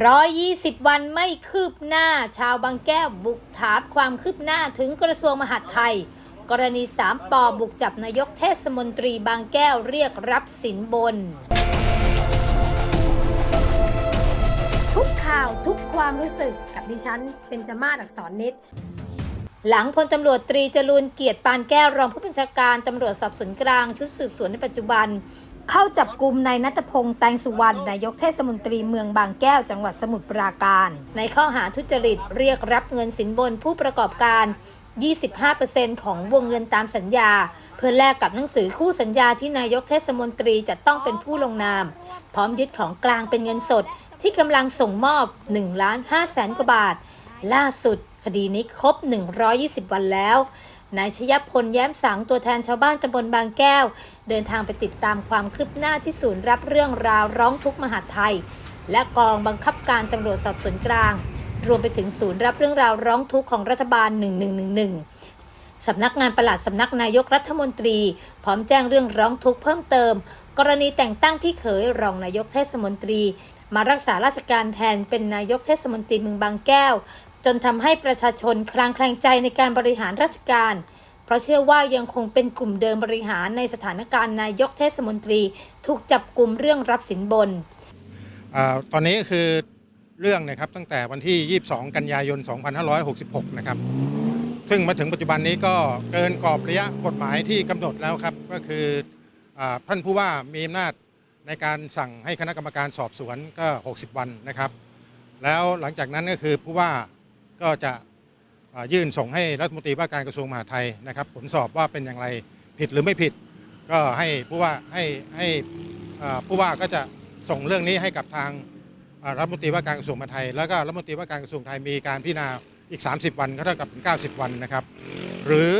120 วันไม่คืบหน้า ชาวบางแก้วบุกถามความคืบหน้าถึงกระทรวงมหาดไทย กรณีสามปอบุกจับนายกเทศมนตรีบางแก้วเรียกรับสินบน ทุกข่าวทุกความรู้สึกกับดิฉันเป็นจมาศอักษรนิดหลังพลตำรวจตรีจรูนเกียรติปานแก้วรองผู้บัญชาการตำรวจสอบสวนกลางชุดสืบสวนในปัจจุบัน เข้าจับกลุ่มนายนัทพงษ์แตงสุวรรณนายกเทศมนตรีเมืองบางแก้วจังหวัดสมุทรปราการ ในข้อหาทุจริตเรียกรับเงินสินบนผู้ประกอบการ 25%ของวงเงินตามสัญญา เพื่อแลกกับหนังสือคู่สัญญาที่นายกเทศมนตรีจะต้องเป็นผู้ลงนาม พร้อมยึดของกลางเป็นเงินสดที่กำลังส่งมอบ1ล้าน5แสนกว่าบาท ล่าสุดคดีนี้ครบ 120 วันแล้ว นายชยพลแย้มสังตัวแทนชาวบ้านตำบลบางแก้ว เดินทางไปติดตามความคืบหน้าที่ศูนย์รับเรื่องราวร้องทุกข์มหาไทย และกองบังคับการตำรวจสอบสวนกลาง รวมไปถึงศูนย์รับเรื่องราวร้องทุกข์ของรัฐบาล 1111 สำนักงานปลัดสำนักนายกรัฐมนตรี พร้อมแจ้งเรื่องร้องทุกข์เพิ่มเติม กรณีแต่งตั้งพี่เขยรองนายกเทศมนตรีมารักษาราชการแทนเป็นนายกเทศมนตรีเมืองบางแก้ว จนทำให้ประชาชนคลางแคลงใจในการบริหารราชการ เพราะเชื่อว่ายังคงเป็นกลุ่มเดิมบริหารในสถานการณ์นายกเทศมนตรี ถูกจับกลุ่มเรื่องรับสินบนอตอนนี้คือเรื่องนะครับตั้งแต่วันที่ 22 กันยายน 2566 นะครับ ซึ่งมาถึงปัจจุบันนี้ก็เกินกรอบระยะกฎหมายที่กำหนดแล้วครับ ก็คืออท่านผู้ว่ามีอำนาจในการสั่งให้คณะกรรมการสอบสวนก็ 60 วันนะครับ แล้วหลังจากนั้นก็คือผู้ว่า ก็จะยื่นส่งให้รัฐมนตรีว่าการกระทรวงมหาดไทยนะครับ ผลสอบว่าเป็นอย่างไรผิดหรือไม่ผิด ก็ให้ผู้ว่าให้ให้ผู้ว่าก็จะส่งเรื่องนี้ให้กับทางรัฐมนตรีว่าการกระทรวงมหาดไทย แล้วก็รัฐมนตรีว่าการกระทรวงไทยมีการพิจารณาอีก 30 วันก็เท่ากับ90 วันนะครับ หรือ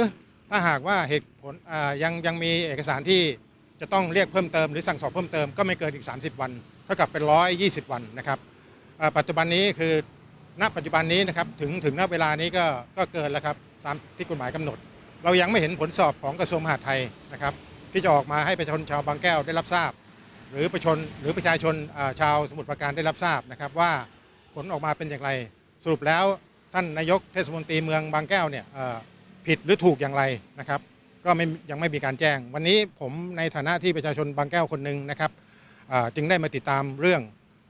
ถ้าหากว่าเหตุผลยังยังมีเอกสารที่จะต้องเรียกเพิ่มเติมหรือสั่งสอบเพิ่มเติมก็ไม่เกินอีก 30 วัน เท่ากับเป็น 120 วันนะครับปัจจุบันนี้คือ ณปัจจุบันนี้นะครับถึงถึงณเวลานี้ก็ก็เกินแล้วครับตามที่กฎหมายกำหนด เรายังไม่เห็นผลสอบของกระทรวงมหาดไทยนะครับที่จะออกมาให้ประชาชนชาวบางแก้วได้รับทราบ หรือประชาชนหรือประชาชนชาวสมุทรปราการได้รับทราบนะครับว่าผลออกมาเป็นอย่างไร สรุปแล้วท่านนายกเทศมนตรีเมืองบางแก้วเนี่ยผิดหรือถูกอย่างไรนะครับ ก็ไม่ยังไม่มีการแจ้ง วันนี้ผมในฐานะที่ประชาชนบางแก้วคนหนึ่งนะครับจึงได้มาติดตามเรื่อง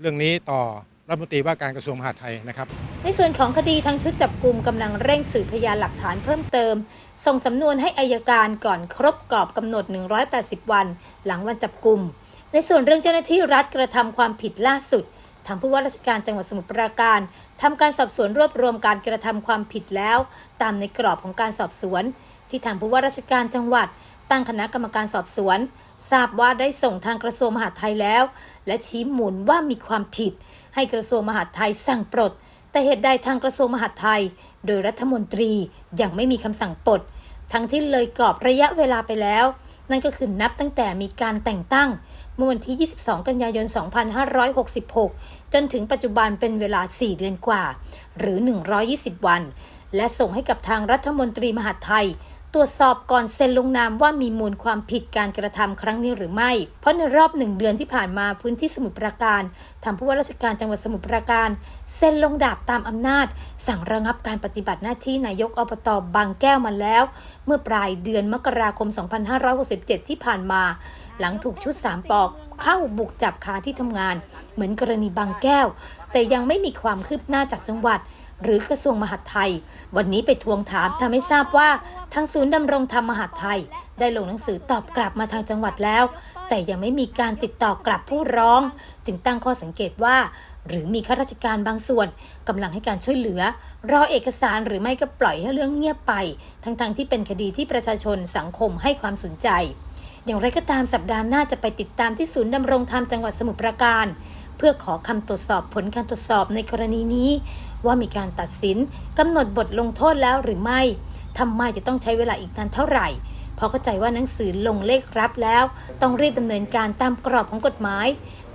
เรื่องนี้ต่อ รัฐมนตรีว่าการกระทรวงมหาดไทยนะครับ ในส่วนของคดีทางชุดจับกลุ่มกำลังเร่งสืบพยานหลักฐานเพิ่มเติม ส่งสำนวนให้อายการก่อนครบกรอบกำหนด 180 วัน หลังวันจับกลุ่ม ในส่วนเรื่องเจ้าหน้าที่รัฐกระทำความผิดล่าสุดทางผู้ว่าราชการจังหวัดสมุทรปราการทำการสอบสวนรวบรวมการกระทำความผิดแล้ว ตามในกรอบของการสอบสวน ที่ทางผู้ว่าราชการจังหวัด ตั้งคณะกรรมการสอบสวน ทราบว่าได้ส่งทางกระทรวงมหาดไทยแล้ว และชี้หมุนว่ามีความผิด ให้กระทรวงมหาดไทยสั่งปลด แต่เหตุใดทางกระทรวงมหาดไทย โดยรัฐมนตรียังไม่มีคำสั่งปลด ทั้งที่เลยกรอบระยะเวลาไปแล้ว นั่นก็คือนับตั้งแต่มีการแต่งตั้งเมื่อวันที่ 22 กันยายน 2566 จนถึงปัจจุบันเป็นเวลา 4 เดือนกว่า หรือ 120 วัน และส่งให้กับทางรัฐมนตรีมหาดไทย ตรวจสอบก่อนเซ็นลงนามว่ามีมูลความผิดการกระทำครั้งนี้หรือไม่ เพราะในรอบหนึ่งเดือนที่ผ่านมาพื้นที่สมุทรปราการทางผู้ว่าราชการจังหวัดสมุทรปราการ เซ็นลงดาบตามอำนาจ สั่งระงับการปฏิบัติหน้าที่นายกอบตบางแก้วมาแล้ว เมื่อปลายเดือนมกราคม 2567 ที่ผ่านมา หลังถูกชุดสามปอกเข้าบุกจับคาที่ทำงาน เหมือนกรณีบางแก้ว แต่ยังไม่มีความคืบหน้าจากจังหวัด หรือกระทรวงมหาดไทย วันนี้ไปทวงถามทำให้ทราบว่าทางศูนย์ดำรงธรรมมหาดไทย ได้ลงหนังสือตอบกลับมาทางจังหวัดแล้ว แต่ยังไม่มีการติดต่อกลับผู้ร้อง จึงตั้งข้อสังเกตว่า หรือมีข้าราชการบางส่วนกำลังให้การช่วยเหลือ รอเอกสารหรือไม่ก็ปล่อยให้เรื่องเงียบไป ทั้งๆที่เป็นคดีที่ประชาชนสังคมให้ความสนใจอย่างไรก็ตามสัปดาห์หน้าจะไปติดตามที่ศูนย์ดำรงธรรมจังหวัดสมุทรปราการ พื่อขอคำตรวจสอบผลการตรวจสอบในกรณีนี้ ว่ามีการตัดสินกำหนดบทลงโทษแล้วหรือไม่ทำไมจะต้องใช้เวลาอีกนานเท่าไหร่เพราะเข้าใจว่าหนังสือลงเลขรับแล้ว ต้องรีบดำเนินการตามกรอบของกฎหมาย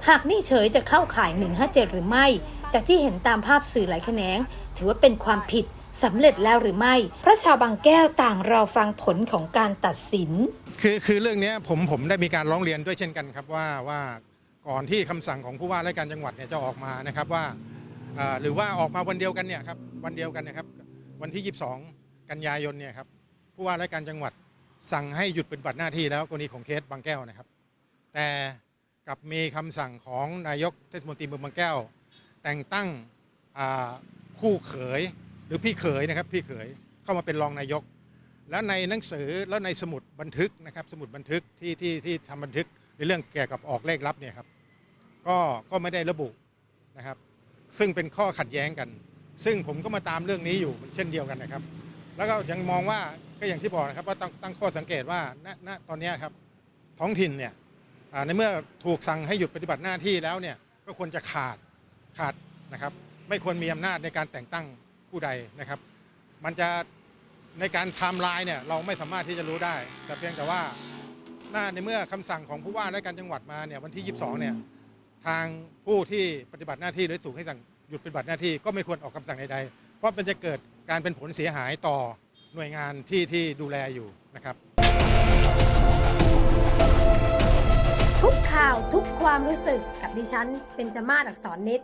หากนิ่เฉยจะเข้าข่าย 157 หรือไม่ จากที่เห็นตามภาพสื่อหลายแขนง ถือว่าเป็นความผิดสำเร็จแล้วหรือไม่เพราะชาวบางแก้วต่างรอฟังผลของการตัดสิน คือคือเรื่องนี้ผมผมได้มีการร้องเรียนด้วยเช่นกันครับว่าว่า ก่อนที่คำสั่งของผู้ว่าราชการจังหวัดเนี่ยจะออกมานะครับว่าหรือว่าออกมาวันเดียวกันเนี่ยครับวันเดียวกันนะครับวันที่ 22 กันยายนเนี่ยครับผู้ว่าราชการจังหวัดสั่งให้หยุดปฏิบัติหน้าที่แล้วกรณีของเคสบางแก้วนะครับ แต่กับมีคำสั่งของนายกเทศมนตรีเมืองบางแก้ว แต่งตั้งคู่เขยหรือพี่เขยนะครับพี่เขยเข้ามาเป็นรองนายก แล้วในหนังสือแล้วในสมุดบันทึกนะครับสมุดบันทึกที่ที่ที่ทำบันทึกในเรื่องเกี่ยวกับออกเลขลับเนี่ยครับ ก็ก็ไม่ได้ระบุนะครับ ซึ่งเป็นข้อขัดแย้งกัน ซึ่งผมก็มาตามเรื่องนี้อยู่เช่นเดียวกันนะครับ แล้วก็ยังมองว่าก็อย่างที่บอกนะครับว่าตั้งตั้งข้อสังเกตว่าณณตอนนี้ครับท้องถิ่นเนี่ยในเมื่อถูกสั่งให้หยุดปฏิบัติหน้าที่แล้วเนี่ยก็ควรจะขาดขาดนะครับ ไม่ควรมีอำนาจในการแต่งตั้งผู้ใดนะครับ มันจะในการไทม์ไลน์เนี่ยเราไม่สามารถที่จะรู้ได้ แต่เพียงแต่ว่าหน้าในเมื่อคำสั่งของผู้ว่าราชการจังหวัดมาเนี่ยวันที่ 22 เนี่ย ทางผู้ที่ปฏิบัติหน้าที่หรือสูงให้สั่งหยุดปฏิบัติหน้าที่ก็ไม่ควรออกคำสั่งใดๆ เพราะมันจะเกิดการเป็นผลเสียหายต่อหน่วยงานที่ที่ดูแลอยู่นะครับ ทุกข่าวทุกความรู้สึกกับดิฉันเป็นจมาศอักษรนิด